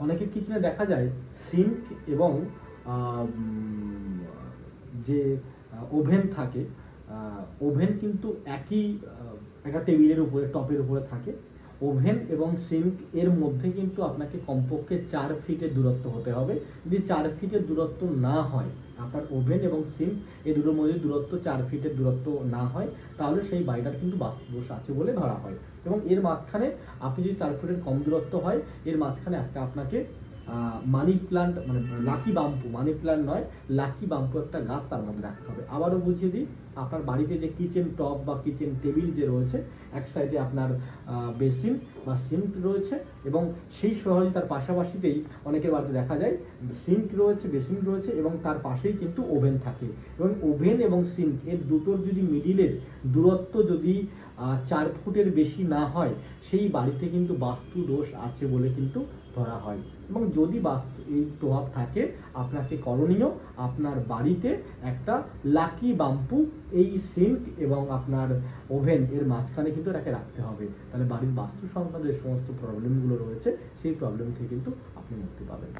অনেকের কিচেনে দেখা যায়? সিঙ্ক এবং যে ওভেন থাকে ওভেন কিন্তু একই একটা টেবিলের উপরে, টপের উপরে থাকে। ওভেন এবং সিঙ্ক এর মধ্যে কিন্তু আপনাকে কমপক্ষে চার ফিটের দূরত্ব হতে হবে। যদি চার ফিটের দূরত্ব না হয়, আপনার ওভেন এবং সিঙ্ক এই দুটোর মধ্যে দূরত্ব চার ফিটের দূরত্ব না হয়, তাহলে সেই বাড়িটার কিন্তু বাস্তুদোষ আছে বলে ধরা হয়। এবং এর মাঝখানে আপনি যদি চার ফুটের কম দূরত্ব হয়, এর মাঝখানে একটা আপনাকে মানি প্লান্ট মানে লাকি বাম্পু মানি প্লান্ট নয় লাকি বাম্পু একটা গাছ তার মধ্যে রাখতে হবে। আবারও বুঝিয়ে দিই, আপনার বাড়িতে যে কিচেন টপ বা কিচেন টেবিল যে রয়েছে, এক সাইডে আপনার বেসিন বা সিঙ্ক রয়েছে এবং সেই সহযোগিতার পাশাপাশিতেই অনেকের বাড়িতে দেখা যায় সিঙ্ক রয়েছে বেসিন রয়েছে এবং তার পাশেই কিন্তু ওভেন থাকে। এবং ওভেন এবং সিঙ্ক এর দুটোর যদি মিডিলের দূরত্ব যদি চার ফুটের বেশি না হয়, সেই বাড়িতে কিন্তু বাস্তু দোষ আছে বলে কিন্তু ধরা হয়। এবং যদি বাস্তু, এই প্রভাব থাকে, আপনাকে করণীয়, আপনার বাড়িতে একটা লাকি বাম্পু, এই সিঙ্ক এবং আপনার ওভেন, এর মাঝখানে কিন্তু এটাকে রাখতে হবে। তাহলে বাড়ির বাস্তু সংক্রান্ত যে সমস্ত প্রবলেমগুলো রয়েছে, সেই প্রবলেম থেকে কিন্তু আপনি মুক্তি পাবেন।